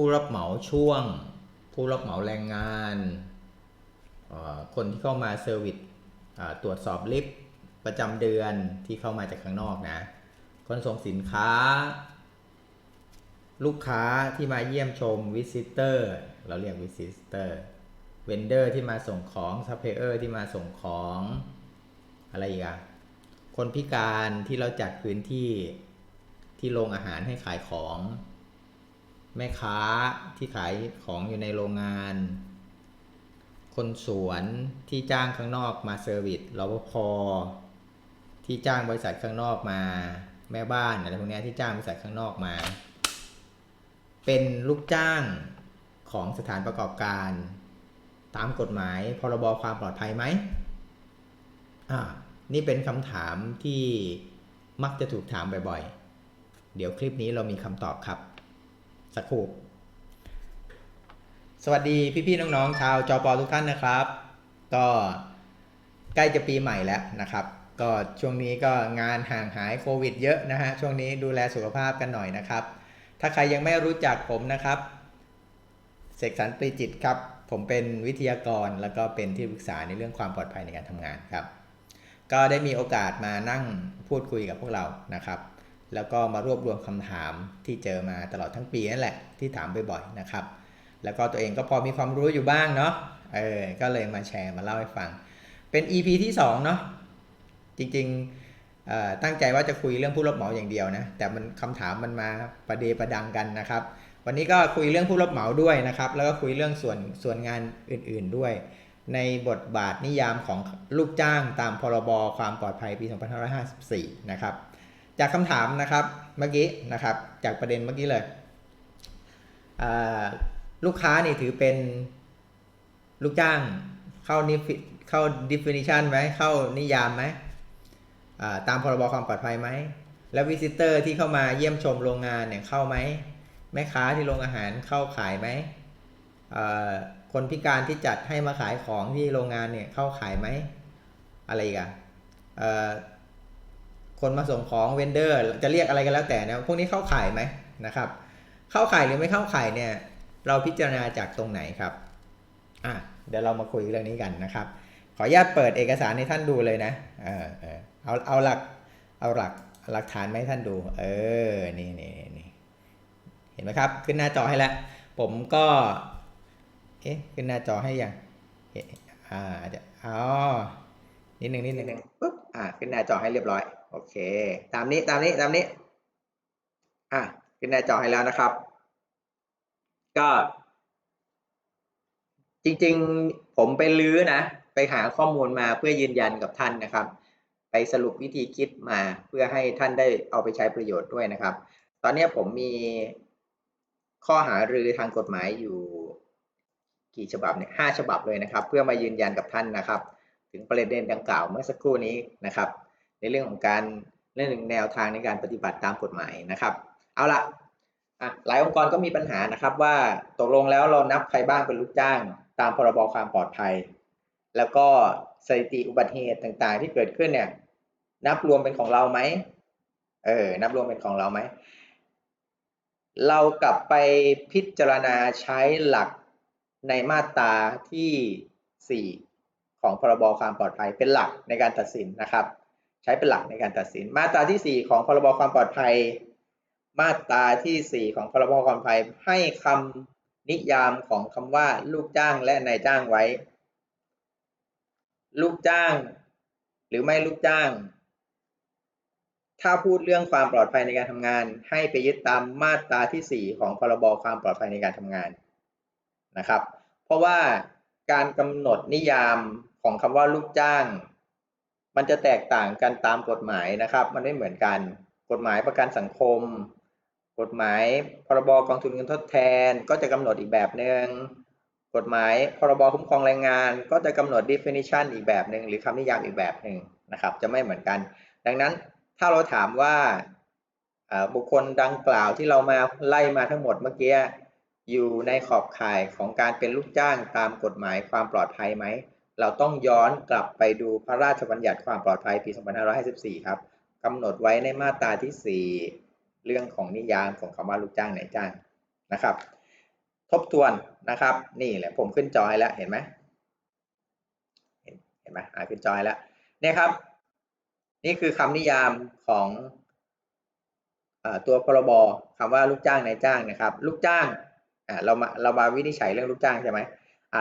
ผู้รับเหมาช่วง ผู้รับเหมาแรงงาน คนที่เข้ามาเซอร์วิสตรวจสอบลิฟต์ประจำเดือนที่เข้ามาจากข้างนอกนะคนส่งสินค้า ลูกค้าที่มาเยี่ยมชมวิสิเตอร์เราเรียกวิสิเตอร์เวนเดอร์ที่มาส่งของซัพพลายเออร์ที่มาส่งของอะไรอีกอะคนพิการที่เราจัดพื้นที่ที่โรงอาหารให้ขายของ แม่ค้าที่ขายของอยู่ในโรงงาน คนสวนที่จ้างข้างนอกมาเซอร์วิสรปภที่จ้างบริษัทข้างนอกมา แม่บ้านอะไรพวกนี้ที่จ้างบริษัทข้างนอกมา เป็นลูกจ้างของสถานประกอบการ ตามกฎหมายพรบความปลอดภัยไหมอ่านี่เป็นคำถามที่มักจะถูกถามบ่อยๆ เดี๋ยวคลิปนี้เรามีคำตอบครับ สักครู่สวัสดีพี่ๆน้องๆชาวจอปอทุกท่านนะครับ ก็ใกล้จะปีใหม่แล้วนะครับ ก็ช่วงนี้ก็งานห่างหายโควิด เยอะนะฮะช่วงนี้ดูแลสุขภาพกันหน่อยนะครับ ถ้าใครยังไม่รู้จักผมนะครับเสกสรรปรีจิตครับ ผมเป็นวิทยากรแล้วก็เป็นที่ปรึกษาในเรื่องความปลอดภัยในการทำงานครับ ก็ได้มีโอกาสมานั่งพูดคุยกับพวกเรานะครับ แล้วก็มารวบรวมคำถามที่เจอมาตลอดทั้งปีนั่นแหละที่ถามบ่อยๆนะครับ แล้วก็ตัวเองก็พอมีความรู้อยู่บ้างเนาะเออก็เลยมาแชร์มาเล่าให้ฟัง เป็น EP ที่2เนาะจริงๆตั้งใจว่าจะคุยเรื่องผู้รับเหมาอย่างเดียวนะแต่มันคำถามมันมาประเดประดังกันนะครับ วันนี้ก็คุยเรื่องผู้รับเหมาด้วยนะครับ แล้วก็คุยเรื่องส่วนส่วนงานอื่นๆด้วย ในบทบาทนิยามของลูกจ้างตามพรบความปลอดภัยปี 2554 นะครับ จากคำถามนะครับเมื่อกี้นะครับ จากประเด็นเมื่อกี้เลยลูกค้านี่ถือเป็นลูกจ้างเข้านิเข้า definition ไหมเข้านิยามไหมตามพรบความปลอดภัยไหม แล้ววิสิเตอร์ที่เข้ามาเยี่ยมชมโรงงานเนี่ยเข้าไหมแม่ค้าที่โรงอาหารเข้าขายไหมคนพิการที่จัดให้มาขายของที่โรงงานเนี่ยเข้าขายไหมอะไรกอะเอ่อ คนมาส่งของเวนเดอร์ จะเรียกอะไรกันแล้วแต่นะพวกนี้เข้าข่ายไหมนะครับ เข้าข่ายหรือไม่เข้าข่ายเนี่ยเราพิจารณาจากตรงไหนครับอะเดี๋ยวเรามาคุยเรื่องนี้กันนะครับ ขออนุญาตเปิดเอกสารให้ท่านดูเลยนะเออเออเอาเอาหลักเอาหลักหลักฐานมาให้ท่านดู เออนี่นี่นี่เห็นไหมครับ ขึ้นหน้าจอให้แล้วผมก็เอ๊ะขึ้นหน้าจอให้ยังเอ๊ะอ่าจะอ๋อนิดหนึ่งนิดหนึ่งปุ๊บอ่าขึ้นหน้าจอให้เรียบร้อย โอเค ตามนี้ตามนี้ตามนี้ อะขึ้นหน้าจอให้แล้วนะครับ ก็ จริงๆผมไปลื้อนะ ไปหาข้อมูลมาเพื่อยืนยันกับท่านนะครับ ไปสรุปวิธีคิดมาเพื่อให้ท่านได้เอาไปใช้ประโยชน์ด้วยนะครับ ตอนนี้ผมมีข้อหารือทางกฎหมายอยู่กี่ฉบับเนี่ยห้าฉบับเลยนะครับ เพื่อมายืนยันกับท่านนะครับ ถึงประเด็นดังกล่าวเมื่อสักครู่นี้นะครับ ในเรื่องของการเรื่องหนึ่งแนวทางในการปฏิบัติตามกฎหมายนะครับ เอาละะหลายองค์กรก็มีปัญหานะครับว่าตกลงแล้วเรานับใครบ้างเป็นลูกจ้าง ตามพรบความปลอดภัย แล้วก็สถิติอุบัติเหตุต่างๆ ที่เกิดขึ้นเนี่ยนับรวมเป็นของเราไหมเออนับรวมเป็นของเราไหมเรากลับไปพิจารณาใช้หลักในมาตราที่สี่ของพรบความปลอดภัยเป็นหลักในการตัดสินนะครับ ช้เป็นหลักในการตัดสิน มาตราที่ 4 ของพรบความปลอดภัย มาตราที่ 4 ของพรบความปลอดภัย ให้คำนิยามของคำว่าลูกจ้างและนายจ้างไว้ ลูกจ้าง หรือไม่ลูกจ้าง ถ้าพูดเรื่องความปลอดภัยในการทำงาน ให้ไปยึดตามมาตราที่ 4 ของพรบความปลอดภัยในการทำงานนะครับ เพราะว่าการกำหนดนิยามของคำว่าลูกจ้าง มันจะแตกต่างกันตามกฎหมายนะครับ มันไม่เหมือนกัน กฎหมายประกันสังคม กฎหมายพรบกองทุนเงินทดแทนก็จะกำหนดอีกแบบหนึ่งกฎหมายพรบคุ้มครองแรงงาน ก็จะกำหนด definition อีกแบบหนึ่งหรือคำนิยามอีกแบบหนึ่งนะครับ จะไม่เหมือนกัน ดังนั้นถ้าเราถามว่าบุคคลดังกล่าวที่เรามาไล่มาทั้งหมดเมื่อกี้อยู่ในขอบข่ายของการเป็นลูกจ้างตามกฎหมายความปลอดภัยไหม เราต้องย้อนกลับไปดูพระราชบัญญัติความปลอดภัยปี 2554 ครับกำหนดไว้ในมาตราที่ 4 เรื่องของนิยามของคำว่าลูกจ้างนายจ้างนะครับ ทบทวนนะครับ นี่แหละผมขึ้นจอยแล้วเห็นไหมเห็นไหมอ่าขึ้นจอยแล้วเนี่ยครับ นี่คือคำนิยามของอตัวพรบคำว่าลูกจ้างนายจ้างนะครับ ลูกจ้างเรามาเรามาวินิจฉัยเรื่องลูกจ้างใช่ไหม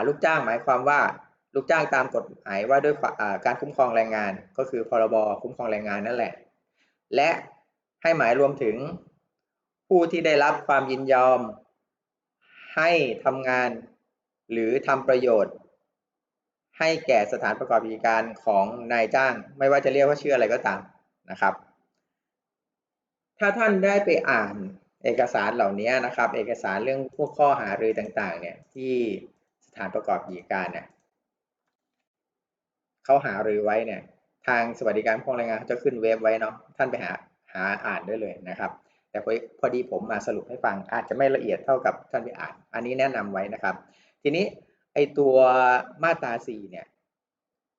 ลูกจ้างหมายความว่า ลูกจ้างตามกฎหมายว่าด้วยการคุ้มครองแรงงาน ก็คือพรบคุ้มครองแรงงานนั่นแหละ และให้หมายรวมถึงผู้ที่ได้รับความยินยอม ให้ทำงานหรือทำประโยชน์ ให้แก่สถานประกอบกิจการของนายจ้าง ไม่ว่าจะเรียกว่าชื่ออะไรก็ตามนะครับ ถ้าท่านได้ไปอ่านเอกสารเหล่านี้นะครับ เอกสารเรื่องพวกข้อหารือต่างๆเนี่ยที่สถานประกอบกิจการเนี่ย เขาหารือไว้เนี่ย ทางสวัสดิการพวกแรงงานเขาจะขึ้นเว็บไว้เนาะท่านไปหาหาอ่านได้เลยนะครับ แต่พอดีผมมาสรุปให้ฟังอาจจะไม่ละเอียดเท่ากับท่านไปอ่าน อันนี้แนะนำไว้นะครับ ทีนี้ไอตัวมาตราสี่เนี่ย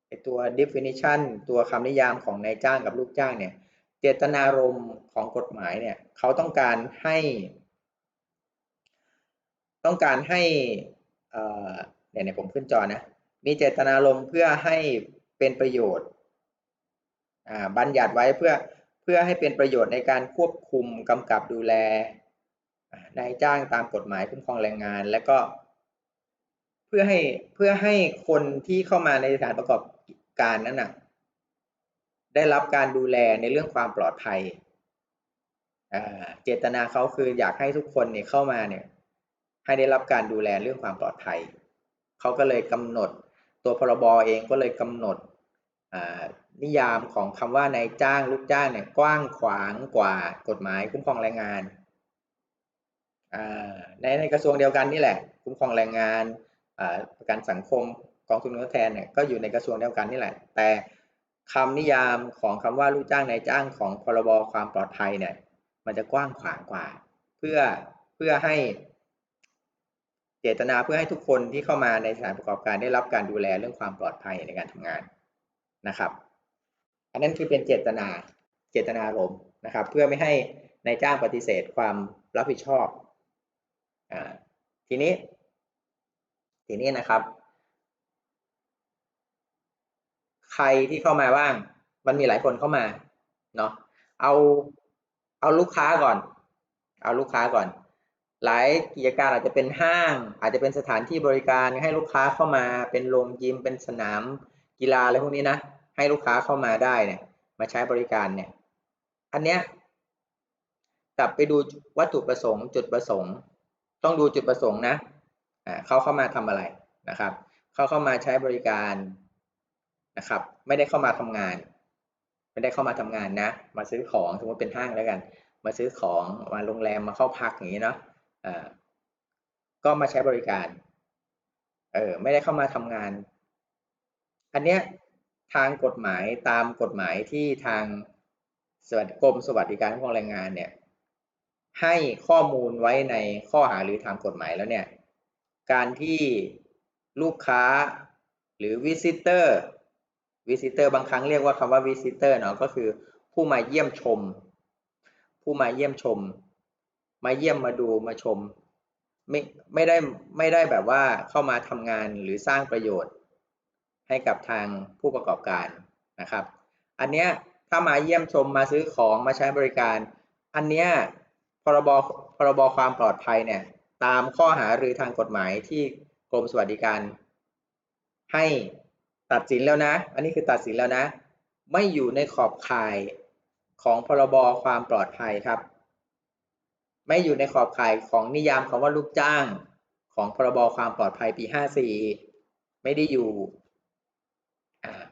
ไอตัว definition ตัวคำนิยามของนายจ้างกับลูกจ้างเนี่ย เจตนารมณ์ของกฎหมายเนี่ยเขาต้องการให้ ต้องการให้อ่อเนี่ยเนี่ยผมขึ้นจอนะ มีเจตนารมณ์เพื่อให้ เป็นประโยชน์บัญญัติไว้เพื่อเพื่อให้เป็นประโยชน์ในการควบคุมกำกับดูแลนายจ้างตามกฎหมายคุ้มครองแรงงาน และก็ เพื่อให้เพื่อให้คนที่เข้ามาในสถานประกอบการนั้นน่ะได้รับการดูแลในเรื่องความปลอดภัยเจตนาเขาคืออยากให้ทุกคนเนี่ยเข้ามาเนี่ยให้ได้รับการดูแลเรื่องความปลอดภัยเขาก็เลยกำหนด ตัวพรบเองก็เลยกำหนดนิยามของคำว่านายจ้างลูกจ้างเนี่ยกว้างขวางกว่ากฎหมายคุ้มครองแรงงานในในกระทรวงเดียวกันนี่แหละ คุ้มครองแรงงานประกันสังคมกองทุนทดแทนเนี่ยก็อยู่ในกระทรวงเดียวกันนี่แหละ แต่คำนิยามของคำว่าลูกจ้างนายจ้างของพรบความปลอดภัยเนี่ยมันจะกว้างขวางกว่า เพื่อเพื่อให้ จตนาเพื่อให้ทุกคนที่เข้ามาในสถานประกอบการได้รับการดูแลเรื่องความปลอดภัยในการทำงานนะครับ อันนั้นคือเป็นเจตนาเจตนารมณ์นะครับ เพื่อไม่ให้นายจ้างปฏิเสธความรับผิดชอบอ่าทีนี้ ทีนี้นะครับ ใครที่เข้ามาบ้าง มันมีหลายคนเข้ามาเนาะเอาเอาลูกค้าก่อน เอาลูกค้าก่อน หลายกิจการอาจจะเป็นห้าง อาจจะเป็นสถานที่บริการให้ลูกค้าเข้ามาเป็นโรงยิมเป็นสนามกีฬาอะไรพวกนี้นะ ให้ลูกค้าเข้ามาได้เนี่ย มาใช้บริการเนี่ย อันเนี้ยกลับไปดูวัตถุประสงค์ จุดประสงค์ ต้องดูจุดประสงค์นะอ่าเขาเข้ามาทำอะไรนะครับ เขาเข้ามาใช้บริการนะครับ ไม่ได้เข้ามาทำงาน ไม่ได้เข้ามาทำงานนะ มาซื้อของสมมติเป็นห้างแล้วกัน มาซื้อของมาโรงแรมมาเข้าพักอย่างนี้เนาะ ก็มาใช้บริการ เออไม่ได้เข้ามาทำงาน อันเนี้ยทางกฎหมายตามกฎหมายที่ทางสวัสดิกรมสวัสดิการของแรงงานเนี่ย ให้ข้อมูลไว้ในข้อหาหรือทางกฎหมายแล้วเนี่ย การที่ลูกค้าหรือวิสิเตอร์วิสิเตอร์บางครั้งเรียกว่าคำว่าวิสิเตอร์เนาะก็คือผู้มาเยี่ยมชม ผู้มาเยี่ยมชม มาเยี่ยมมาดูมาชม ไม่ไม่ได้ไม่ได้แบบว่าเข้ามาทำงานหรือสร้างประโยชน์ ให้กับทางผู้ประกอบการนะครับ อันเนี้ยถ้ามาเยี่ยมชมมาซื้อของมาใช้บริการ อันเนี้ยพรบพรบความปลอดภัยเนี่ยตามข้อหาหรือทางกฎหมายที่กรมสวัสดิการ ให้ตัดสินแล้วนะ อันนี้คือตัดสินแล้วนะ ไม่อยู่ในขอบข่ายของพรบความปลอดภัยครับ ไม่อยู่ในขอบข่ายของนิยามคำว่าลูกจ้างของพรบความปลอดภัยปี 54 ไม่ได้อยู่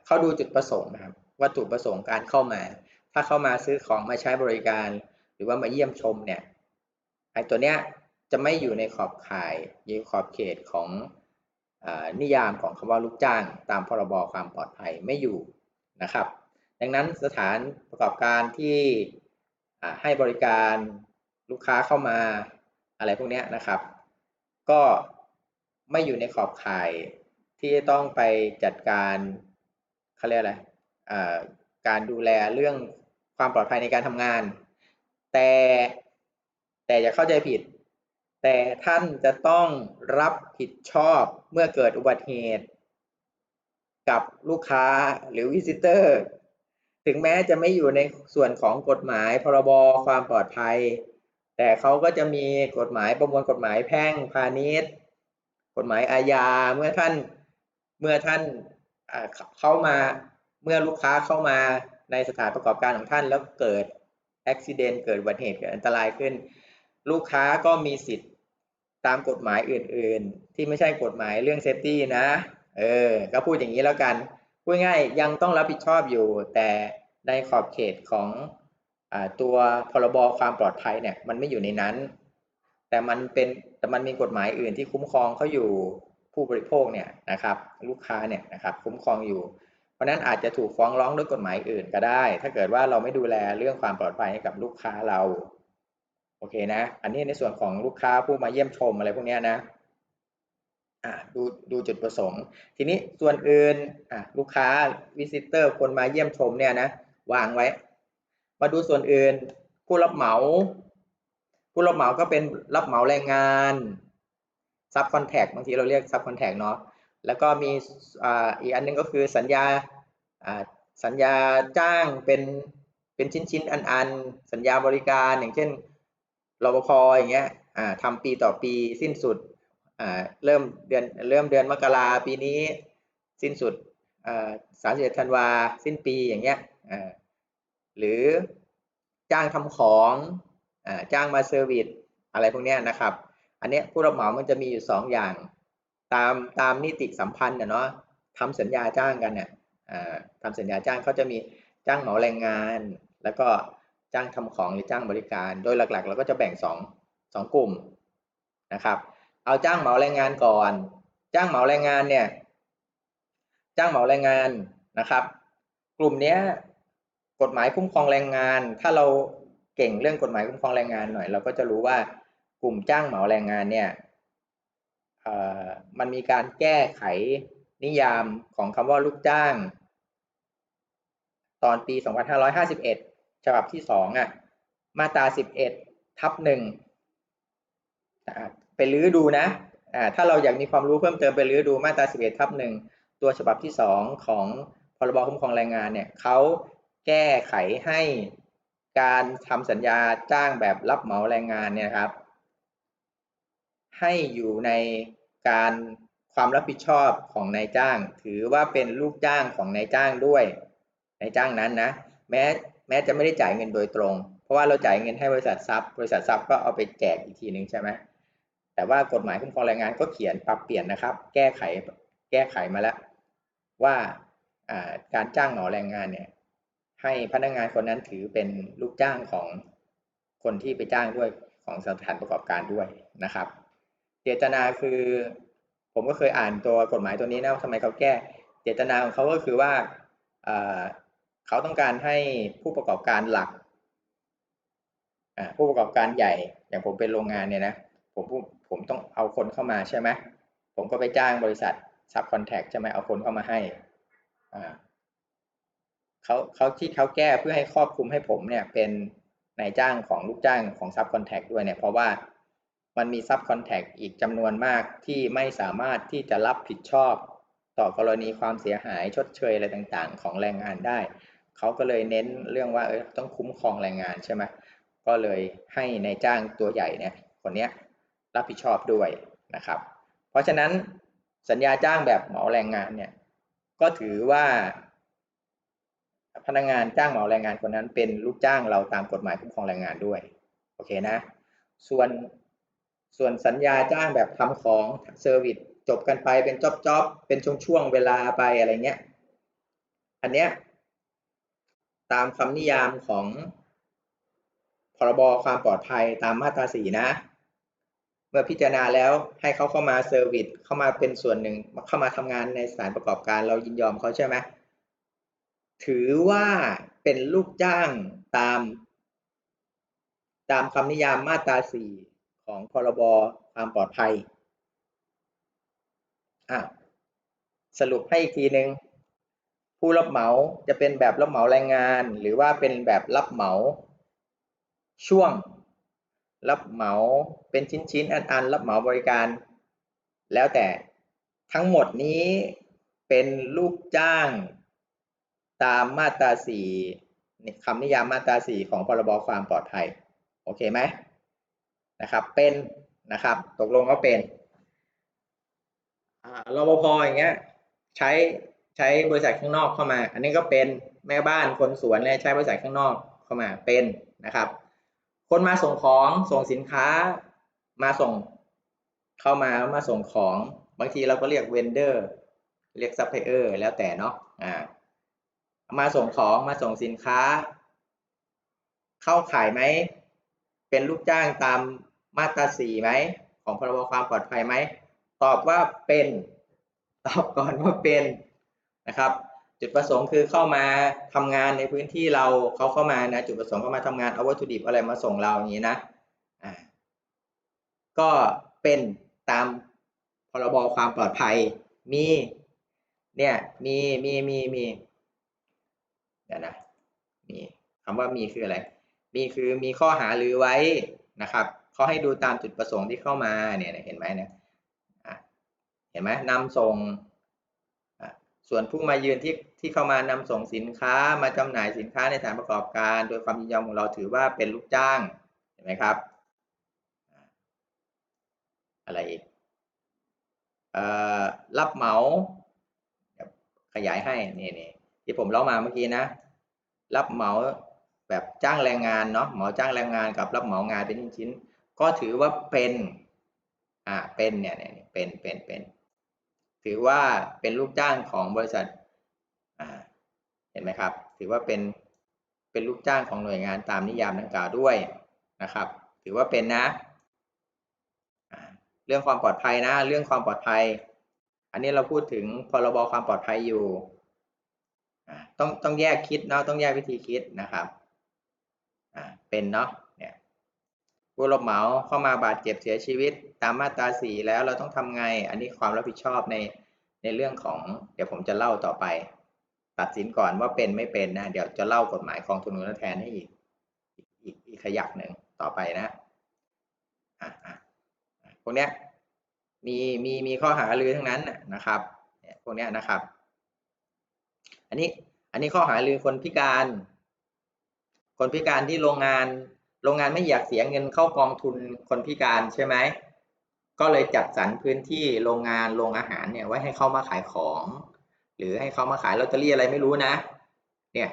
เข้าดูจุดประสงค์นะครับวัตถุประสงค์การเข้ามา ถ้าเข้ามาซื้อของมาใช้บริการ หรือว่ามาเยี่ยมชมเนี่ยไอ้ตัวเนี้ยจะไม่อยู่ในขอบข่ายอยู่ขอบเขตของนิยามของคำว่าลูกจ้าง ตามพรบความปลอดภัยไม่อยู่นะครับ ดังนั้นสถานประกอบการที่ให้บริการ ลูกค้าเข้ามาอะไรพวกนี้นะครับ ก็ไม่อยู่ในขอบข่ายที่ต้องไปจัดการเขาเรียกอะไรการดูแลเรื่องความปลอดภัยในการทำงาน แต่แต่อย่าเข้าใจผิดแแต่ท่านจะต้องรับผิดชอบเมื่อเกิดอุบัติเหตุ กับลูกค้าหรือวิสิเตอร์ถึงแม้จะไม่อยู่ในส่วนของกฎหมายพรบความปลอดภัย แต่เขาก็จะมีกฎหมายประมวลกฎหมายแพ่งพาณิชย์ กฎหมายอาญาเมื่อท่านเมื่อท่านเข้ามาเมื่อลูกค้าเข้ามาในสถานประกอบการของท่านแล้วเกิดอุบิเหตุเกิดอุบัติเหตุเกิดอันตรายขึ้น ลูกค้าก็มีสิทธิ์ตามกฎหมายอื่น ๆ ที่ไม่ใช่กฎหมายเรื่องเซฟตี้นะเออก็พูดอย่างนี้แล้วกันพูดง่ายยังต้องรับผิดชอบอยู่แต่ในขอบเขตของ ตัวพรบความปลอดภัยเนี่ยมันไม่อยู่ในนั้น แต่มันเป็นแต่มันมีกฎหมายอื่นที่คุ้มครองเขาอยู่ผู้บริโภคเนี่ยนะครับลูกค้าเนี่ยนะครับคุ้มครองอยู่ เพราะนั้นอาจจะถูกฟ้องร้องด้วยกฎหมายอื่นก็ได้ ถ้าเกิดว่าเราไม่ดูแลเรื่องความปลอดภัยให้กับลูกค้าเราโอเคนะ อันนี้ในส่วนของลูกค้าผู้มาเยี่ยมชมอะไรพวกนี้นะอ่าดูดูจุดประสงค์ ทีนี้ส่วนอื่นอ่าลูกค้าวิสิเตอร์คนมาเยี่ยมชมเนี่ยนะวางไว้ มาดูส่วนอื่น ผู้รับเหมา ผู้รับเหมาก็เป็นรับเหมาแรงงานซับคอนแทคบางทีเราเรียกซับคอนแทคเนาะแล้วก็มีอีกอันหนึงก็คือสัญญาสัญญาจ้างเป็นเป็นชิ้นชิ้นอันอันๆสัญญาบริการอย่างเช่นรปภอย่างเงี้ยทำปีต่อปีสิ้นสุดเริ่มเดือนเริ่มเดือนมกราปีนี้สิ้นสุดสามสิบเอ็ดธันวาสิ้นปีอย่างเงี้ย หรือจ้างทำของจ้างมาเซอร์วิสอะไรพวกนี้นะครับ อันนี้ผู้รับเหมามันจะมีอยู่สองอย่าง ตามตามนิติสัมพันธ์เนาะทำสัญญาจ้างกันเนี่ยทำสัญญาจ้างเขาจะมีจ้างเหมาแรงงาน แล้วก็จ้างทำของหรือจ้างบริการ โดยหลักๆ เราก็จะแบ่งสองสองกลุ่มนะครับ เอาจ้างเหมาแรงงานก่อน จ้างเหมาแรงงานเนี่ย จ้างเหมาแรงงานนะครับ กลุ่มนี้ กฎหมายคุ้มครองแรงงาน ถ้าเราเก่งเรื่องกฎหมายคุ้มครองแรงงานหน่อย เราก็จะรู้ว่ากลุ่มจ้างเหมาแรงงานเนี่ยมันมีการแก้ไขนิยามของคำว่าลูกจ้าง ตอนปี 2551 ฉบับที่สองอะ มาตรา 11 ทับหนึ่งอ่าไปลื้อดูนะถ้าเราอยากมีความรู้เพิ่มเติมไปลื้อดูมาตรา 11 ทับหนึ่งตัวฉบับที่สองของพรบคุ้มครองแรงงานเนี่ยเขา แก้ไขให้การทำสัญญาจ้างแบบรับเหมาแรงงานเนี่ยครับ ให้อยู่ในการความรับผิดชอบของนายจ้าง ถือว่าเป็นลูกจ้างของนายจ้างด้วยนายจ้างนั้นนะแม้แม้จะไม่ได้จ่ายเงินโดยตรง เพราะว่าเราจ่ายเงินให้บริษัททรัพย์ บริษัททรัพย์ก็เอาไปแจกอีกทีหนึ่งใช่ไหมแต่ว่ากฎหมายคุ้มครองแรงงานก็เขียนปรับเปลี่ยนนะครับ แก้ไขแก้ไขมาแล้วว่าการจ้างเหมาแรงงานเนี่ย ให้พนักงานคนนั้นถือเป็นลูกจ้างของคนที่ไปจ้างด้วยของสถานประกอบการด้วยนะครับ เจตนาคือผมก็เคยอ่านตัวกฎหมายตัวนี้นะทำไมเขาแก้ เจตนาของเขาก็คือว่าเขาต้องการให้ผู้ประกอบการหลักผู้ประกอบการใหญ่ อย่างผมเป็นโรงงานเนี่ยนะผมผมต้องเอาคนเข้ามาใช่ไหมผมก็ไปจ้างบริษัทซับคอนแทคใช่ไหมเอาคนเข้ามาให้ เขาเขาที่เขาแก้เพื่อให้ครอบคลุมให้ผมเนี่ยเป็นนายจ้างของลูกจ้างของซับคอนแทคด้วยเนี่ยเพราะว่ามันมีซับคอนแทคอีกจำนวนมากที่ไม่สามารถที่จะรับผิดชอบ ต่อกรณีความเสียหายชดเชยอะไรต่างๆ ของแรงงานได้ เขาก็เลยเน้นเรื่องว่าเออต้องคุ้มครองแรงงานใช่ไหมก็เลยให้ในายจ้างตัวใหญ่เนี่ยคนนี้รับผิดชอบด้วยนะครับ เพราะฉะนั้นสัญญาจ้างแบบเหมาแรงงานเนี่ยก็ถือว่า พนักงานจ้างเหมาแรงงานคนนั้นเป็นลูกจ้างเราตามกฎหมายคุ้มครองแรงงานด้วยโอเคนะ ส่วนส่วนสัญญาจ้างแบบทำของเซอร์วิสจบกันไปเป็นจ็อบจ็อบเป็นช่วงช่วงเวลาไปอะไรเงี้ย อันเนี้ยตามคำนิยามของพรบความปลอดภัยตามมาตราสี่นะ เมื่อพิจารณาแล้วให้เขาเข้ามาเซอร์วิสเข้ามาเป็นส่วนหนึ่งเข้ามาทำงานในสถานประกอบการเรายินยอมเขาใช่ไหม ถือว่าเป็นลูกจ้างตาม ตามคำนิยามมาตราสี่ของพรบความปลอดภัยอะสรุปให้อีกทีหนึ่งผู้รับเหมาจะเป็นแบบรับเหมาแรงงาน หรือว่าเป็นแบบรับเหมา ช่วง รับเหมาเป็นชิ้นๆอันๆรับเหมาบริการ แล้วแต่ทั้งหมดนี้เป็นลูกจ้าง ตามมาตราสี่คำนิยามมาตราสี่ของพรบความปลอดภัย โอเคไหมนะครับ เป็นนะครับ ตกลงว่าเป็นอ่ารปภอย่างเงี้ย ใช้ใช้บริษัทข้างนอกเข้ามา อันนี้ก็เป็นแม่บ้านคนสวนเนี่ยใช้บริษัทข้างนอกเข้ามาเป็นนะครับ คนมาส่งของส่งสินค้ามาส่งเข้ามามาส่งของ บางทีเราก็เรียกเวนเดอร์ เรียกซัพพลายเออร์แล้วแต่เนาะอ่า มาส่งของมาส่งสินค้า เข้าขายไหม เป็นลูกจ้างตามมาตราสี่ไหม ของพรบความปลอดภัยไหม ตอบว่าเป็น ตอบก่อนว่าเป็นนะครับ จุดประสงค์คือเข้ามาทำงานในพื้นที่เราเขาเข้ามานะ จุดประสงค์เข้ามาทำงานเอาวัตถุดิบอะไรมาส่งเราอย่างนี้นะอ่าก็เป็นตามพรบความปลอดภัยมีเนี่ยมีมีมีมี เดี๋ยวนะมีคำว่ามีคืออะไร มีคือมีข้อหาหรือไว้นะครับเขาให้ดูตามจุดประสงค์ที่เข้ามาเนี่ยเห็นไหมนะเห็นไหมนำส่งส่วนผู้มายืนที่ที่เข้ามานำส่งสินค้ามาจำหน่ายสินค้าในสถานประกอบการ โดยความยินยอมของเราถือว่าเป็นลูกจ้างเห็นไหมครับ อะไรอีกรับเหมาขยายให้นี่นี่ ที่ผมเล่ามาเมื่อกี้นะ รับเหมาแบบจ้างแรงงานเนาะเหมาจ้างแรงงานกับรับเหมางานเป็นชิ้น ก็ถือว่าเป็นอ่าเป็นเนี่ยเนี่ยเป็นเป็นเป็นถือว่าเป็นลูกจ้างของบริษัทอ่าเห็นไหมครับ ถือว่าเป็นเป็นลูกจ้างของหน่วยงานตามนิยามดังกล่าวด้วยนะครับ ถือว่าเป็นนะเรื่องความปลอดภัยนะ เรื่องความปลอดภัย อันนี้เราพูดถึงพรบความปลอดภัยอยู่ ต้องต้องแยกคิดเนาะต้องแยกวิธีคิดนะครับเป็นเนาะเนี่ยผู้รับเหมาเข้ามาบาดเจ็บเสียชีวิตตามมาตราสี่แล้วเราต้องทำไง อันนี้ความรับผิดชอบในในเรื่องของเดี๋ยวผมจะเล่าต่อไป ตัดสินก่อนว่าเป็นไม่เป็นนะเดี๋ยวจะเล่ากฎหมายกองทุนเงินทดแทนให้อีกอีกอีกขยักหนึ่งต่อไปนะอะอะพวกเนี้ยมีมีมีข้อหารือทั้งนั้นนะครับเนี่ยพวกเนี้ยนะครับ อันนี้อันนี้ข้อหารือคนพิการ คนพิการที่โรงงาน โรงงานไม่อยากเสียเงินเข้ากองทุนคนพิการใช่ไหมก็เลยจัดสรรพื้นที่โรงงานโรงอาหารเนี่ยไว้ให้เข้ามาขายของ หรือให้เขามาขายลอตเตอรี่อะไรไม่รู้นะ เนี่ย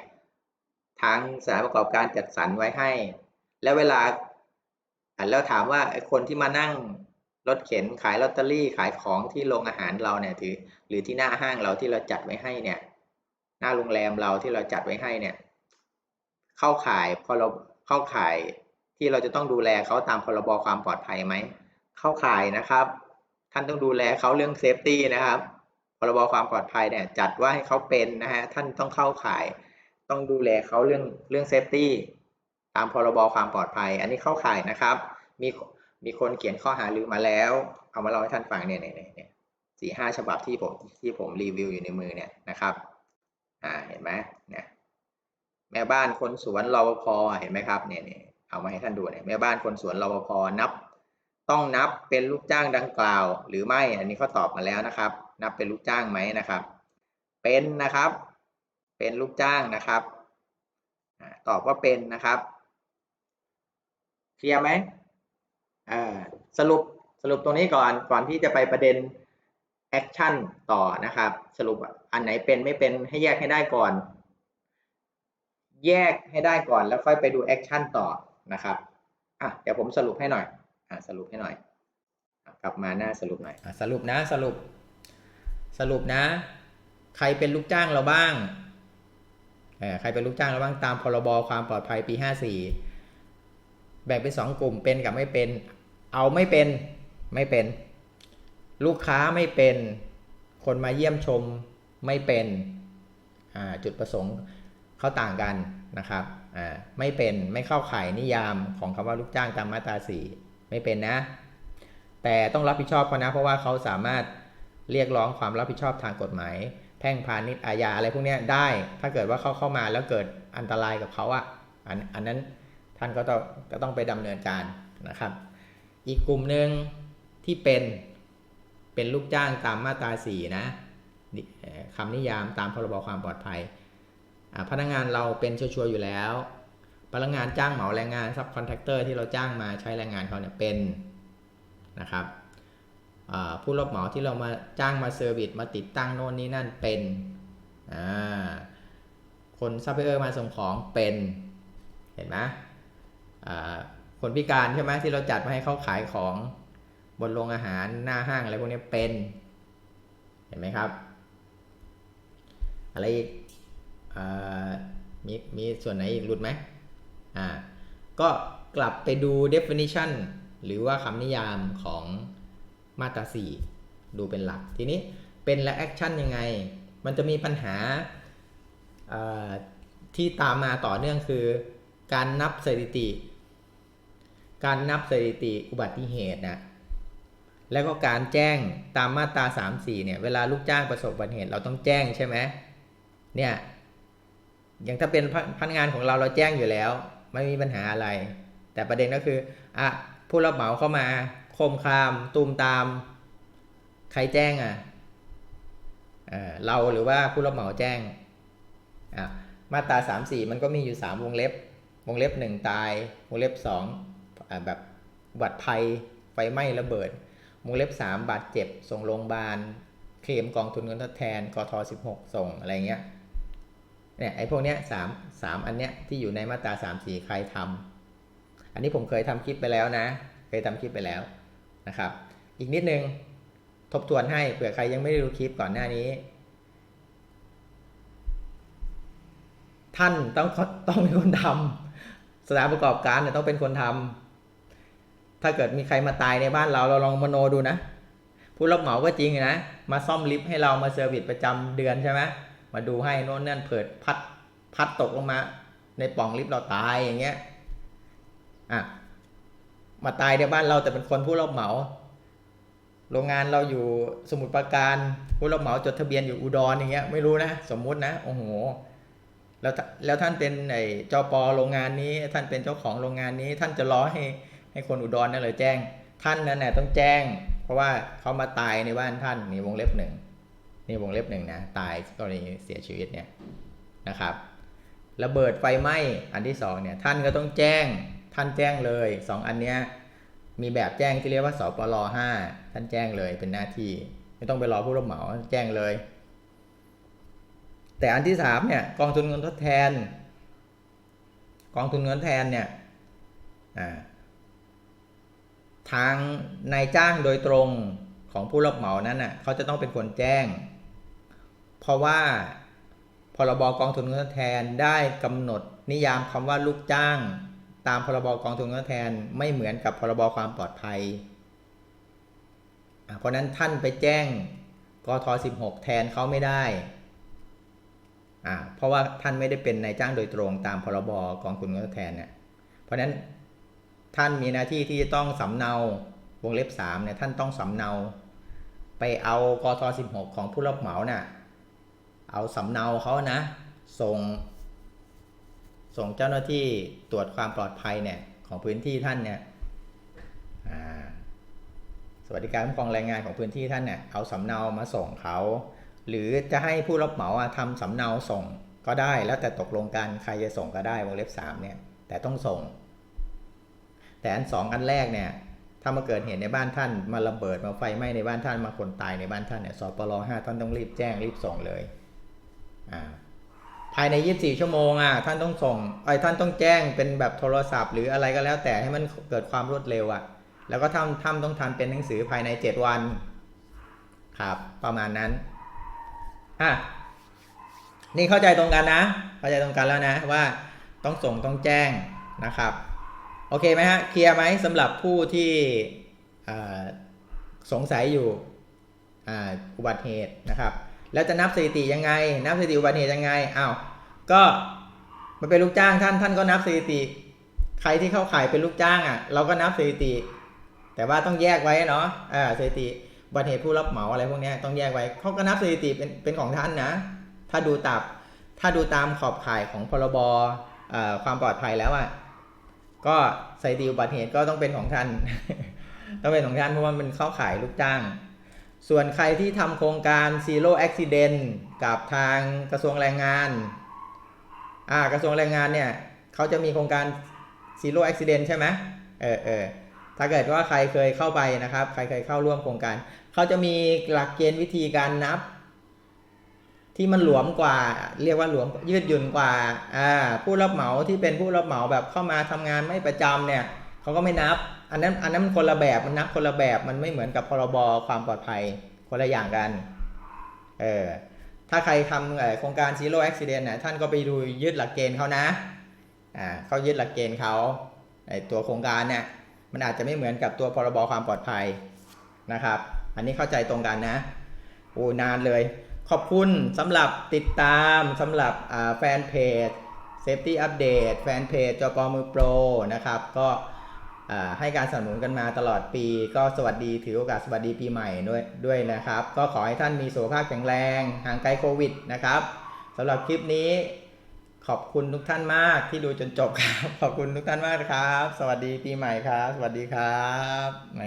ทางสถานประกอบการจัดสรรไว้ให้ แล้วเวลาอะแล้วถามว่าไอ้คนที่มานั่งรถเข็นขายลอตเตอรี่ขายของที่โรงอาหารเราเนี่ยถือ หรือที่หน้าห้างเราที่เราจัดไว้ให้เนี่ย หน้าโรงแรมเราที่เราจัดไว้ให้เนี่ย เข้าข่ายพอเราเข้าข่ายที่เราจะต้องดูแลเขาตามพรบความปลอดภัยไหม เข้าข่ายนะครับ ท่านต้องดูแลเขาเรื่องเซฟตี้นะครับพรบความปลอดภัยเนี่ยจัดว่าให้เขาเป็นนะฮะท่านต้องเข้าข่าย ต้องดูแลเขาเรื่องเรื่องเซฟตี้ตามพรบความปลอดภัย อันนี้เข้าข่ายนะครับ มีมีคนเขียนข้อหาลือมาแล้ว เอามาเล่าให้ท่านฟังเนี่ยเนี่ยเนี่ยสี่ห้าฉบับที่ผมที่ผมรีวิวอยู่ในมือเนี่ยนะครับ อ่าเห็นไหมเนี่ยแม่บ้านคนสวนรปภเห็นไหมครับเนี่ยเนี่ยเอามาให้ท่านดูเนี่ยแม่บ้านคนสวนรปภนับ ต้องนับเป็นลูกจ้างดังกล่าว หรือไม่อันนี้เขาตอบมาแล้วนะครับ นับเป็นลูกจ้างไหมนะครับ เป็นนะครับ เป็นลูกจ้างนะครับตอบว่าเป็นนะครับเคลียร์ไหมอ่าสรุปสรุปตรงนี้ก่อนก่อนที่จะไปประเด็น แอคชั่นต่อนะครับ สรุปอันไหนเป็นไม่เป็นให้แยกให้ได้ก่อน แยกให้ได้ก่อนแล้วค่อยไปดูแอคชั่นต่อนะครับอะเดี๋ยวผมสรุปให้หน่อยอะสรุปให้หน่อย กลับมาหน้าสรุปหน่อยอสรุปนะสรุป สรุปนะ ใครเป็นลูกจ้างเราบ้างอใครเป็นลูกจ้างเราบ้างตามพรบความปลอดภัยปีห้าสี่แบ่งเป็นสองกลุ่มเป็นกับไม่เป็น เอาไม่เป็นไม่เป็น ลูกค้าไม่เป็น คนมาเยี่ยมชมไม่เป็นจุดประสงค์เขาต่างกันนะครับไม่เป็นไม่เข้าข่ายนิยามของคำว่าลูกจ้างตามมาตราสี่ไม่เป็นนะ แต่ต้องรับผิดชอบเขานะ เพราะว่าเขาสามารถเรียกร้องความรับผิดชอบทางกฎหมาย แพ่งพาณิชย์อาญาอะไรพวกนี้ได้ ถ้าเกิดว่าเขาเข้ามาแล้วเกิดอันตรายกับเขาอะอันอันนั้นท่านก็ต้องก็ต้องไปดำเนินการนะครับ อีกกลุ่มหนึ่งที่เป็น เป็นลูกจ้างตามมาตราสี่นะคำนิยามตามพรบความปลอดภัย พนักงานเราเป็นชัวร์ๆอยู่แล้ว พนักงานจ้างเหมาแรงงานซับคอนแทคเตอร์ที่เราจ้างมาใช้แรงงานเขาเนี่ยเป็นนะครับผู้รับเหมาที่เรามาจ้างมาเซอร์วิสมาติดตั้งโน่นนี่นั่นเป็น คนซัพพลายเออร์มาส่งของเป็นเห็นไหมคนพิการใช่ไหมที่เราจัดมาให้เขาขายของ บนโรงอาหารหน้าห้างอะไรพวกนี้เป็น เห็นไหมครับ อะไรอีกอมีมีส่วนไหนอีกหลุดไหมอ่าก็กลับไปดู definition หรือว่าคำนิยามของมาตรา 4 ดูเป็นหลัก ทีนี้เป็นและ action ยังไง มันจะมีปัญหาที่ตามมาต่อเนื่องคือ การนับสถิติ การนับสถิติอุบัติเหตุนะ แล้วก็การแจ้งตามมาตรา3 4เนี่ยเวลาลูกจ้างประสบอุบัติเหตุเราต้องแจ้งใช่ไหมเนี่ยอย่างถ้าเป็นพนักงานของเราเราแจ้งอยู่แล้ว ไม่มีปัญหาอะไร แต่ประเด็นก็คืออะผู้รับเหมาเข้ามาโคมคามตูมตาม ใครแจ้งอะเอ่อเราหรือว่าผู้รับเหมาแจ้งอะมาตราสามสี่มันก็มีอยู่สามวงเล็บ วงเล็บหนึ่งตาย วงเล็บสองอะแบบบัติภัยไฟไหม้ระเบิด วงเล็บสามบาดเจ็บ ส่งโรงพยาบาล เคลมกองทุนเงินทดแทนกทสิบหกส่งอะไรเงี้ยเนี่ยไอ้พวกเนี้ยสามสามอันเนี้ยที่อยู่ในมาตราสามสี่ใครทำอันนี้ผมเคยทำคลิปไปแล้วนะ เคยทำคลิปไปแล้วนะครับ อีกนิดนึงทบทวนให้เผื่อใครยังไม่ได้ดูคลิปก่อนหน้านี้ ท่านต้องต้องเป็นคนทำสถานประกอบการเนี่ยต้องเป็นคนทำ ถ้าเกิดมีใครมาตายในบ้านเราเราลองมโนดูนะ ผู้รับเหมาก็จริงนะ มาซ่อมลิฟต์ให้เรามาเซอร์วิสประจำเดือนใช่ไหมมาดูให้โน่นนั่นเผิดพัดพัดตกลงมา ในป่องลิฟต์เราตายอย่างเงี้ยอะมาตายในบ้านเราแต่เป็นคนผู้รับเหมา โรงงานเราอยู่สมุทรปราการผู้รับเหมาจดทะเบียนอยู่อุดรอย่างเงี้ยไม่รู้นะ สมมุตินะโอ้โหแล้วแล้วท่านเป็นไอ้จปอโรงงานนี้ ท่านเป็นเจ้าของโรงงานนี้ ท่านจะรอให้ ให้คนอุดรนั่นเลยแจ้ง ท่านนั่นแหละต้องแจ้ง เพราะว่าเขามาตายในบ้านท่านนี่วงเล็บหนึ่งนี่วงเล็บหนึ่งนะตายกรณีเสียชีวิตเนี่ยนะครับระเบิดไฟไหม้อันที่สองเนี่ยท่านก็ต้องแจ้งท่านแจ้งเลยสองอันเนี้ยมีแบบแจ้งที่เรียกว่าสปลห้าท่านแจ้งเลยเป็นหน้าที่ ไม่ต้องไปรอผู้รับเหมาแจ้งเลย แต่อันที่สามเนี่ยกองทุนเงินทดแทน กองทุนเงินแทนเนี่ยอ่า ทางนายจ้างโดยตรงของผู้รับเหมานั้นน่ะเขาจะต้องเป็นคนแจ้ง เพราะว่าพรบกองทุนเงินทดแทนได้กำหนดนิยามคำว่าลูกจ้าง ตามพรบกองทุนเงินทดแทนไม่เหมือนกับพรบความปลอดภัย เพราะนั้นท่านไปแจ้งกท16 แทนเขาไม่ได้อ่าเพราะว่าท่านไม่ได้เป็นนายจ้างโดยตรงตามพรบกองทุนเงินทดแทนเนี่ยเพราะฉะนั้น ท่านมีหน้าที่ที่จะต้องสำเนาวงเล็บ3เนี่ยท่านต้องสำเนา ไปเอากท16 ของผู้รับเหมาน่ะเอาสำเนาเขานะ ส่ง ส่งเจ้าหน้าที่ตรวจความปลอดภัยเนี่ยของพื้นที่ท่านเนี่ยสวัสดิการคุ้มครองแรงงานของพื้นที่ท่านเนี่ยเอาสำเนามาส่งเขา หรือจะให้ผู้รับเหมาทำสำเนาส่งก็ได้แล้วแต่ตกลงกันใครจะส่งก็ได้วงเล็บ3เนี่ยแต่ต้องส่ง แต่อันสองอันแรกเนี่ยถ้ามาเกิดเหตุในบ้านท่านมาระเบิดมาไฟไหม้ในบ้านท่านมาคนตายในบ้านท่านเนี่ยสปรห้าท่านต้องรีบแจ้งรีบส่งเลยอ่าภายใน 24 ชั่วโมงอะท่านต้องส่งไอ้ท่านต้องแจ้งเป็นแบบโทรศัพท์ หรืออะไรก็แล้วแต่ให้มันเกิดความรวดเร็วอะ แล้วก็ทำทำต้องทำเป็นหนังสือภายใน 7 วัน ครับ ประมาณนั้นอะนี่เข้าใจตรงกันนะ เข้าใจตรงกันแล้วนะว่าต้องส่งต้องแจ้งนะครับ โอเคไหมฮะเคลียร์ไหมสำหรับผู้ที่สงสัยอยู่อุบัติเหตุนะครับ แล้วจะนับสถิติยังไง นับสถิติอุบัติเหตุยังไงอ้าวก็มันเป็นลูกจ้างท่านท่านก็นับสถิติ ใครที่เข้าข่ายเป็นลูกจ้างอะ เราก็นับสถิติ แต่ว่าต้องแยกไว้เนาะอ่าสถิติอุบัติเหตุผู้รับเหมาอะไรพวกนี้ต้องแยกไว้เขาก็นับสถิติเป็นเป็นของท่านนะ ถ้าดูตามถ้าดูตามขอบข่ายของพรบความปลอดภัยแล้วอะ ก็สถิติอุบัติเหตุก็ต้องเป็นของท่าน ต้องเป็นของท่านเพราะว่ามันเข้าขายลูกจ้าง ส่วนใครที่ทำโครงการ Zero Accident กับทางกระทรวงแรงงาน อ่ากระทรวงแรงงานเนี่ยเขาจะมีโครงการ Zero Accident ใช่ไหมเออเออถ้าเกิดว่าใครเคยเข้าไปนะครับ ใครเคยเข้าร่วมโครงการ เขาจะมีหลักเกณฑ์วิธีการนับ ที่มันหลวมกว่าเรียกว่าหลวมยืดหยุ่นกว่าอ่าผู้รับเหมาที่เป็นผู้รับเหมาแบบเข้ามาทำงานไม่ประจำเนี่ยเขาก็ไม่นับ อันนั้นอันนั้นมันคนละแบบมันนับคนละแบบมันไม่เหมือนกับพรบความปลอดภัยคนละอย่างกันเออถ้าใครทำโครงการ Zero Accident นี่ยท่านก็ไปดูยึดหลักเกณฑ์เขานะอ่าเขายึดหลักเกณฑ์เขาไอตัวโครงการเนี่ยมันอาจจะไม่เหมือนกับตัวพรบความปลอดภัยนะครับ อันนี้เข้าใจตรงกันนะโอ้นานเลย ขอบคุณสำหรับติดตามสำหรับแฟนเพจ Safety Update แฟนเพจจอปมือโปรนะครับ ก็ให้การสนับสนุนกันมาตลอดปี ก็สวัสดีถือโอกาสสวัสดีปีใหม่ด้วยด้วยนะครับ ก็ขอให้ท่านมีสุขภาพแข็งแรงห่างไกลโควิดนะครับสำหรับคลิปนี้ขอบคุณทุกท่านมากที่ดูจนจบครับ ขอบคุณทุกท่านมากครับ สวัสดีปีใหม่ครับ สวัสดีครับแหม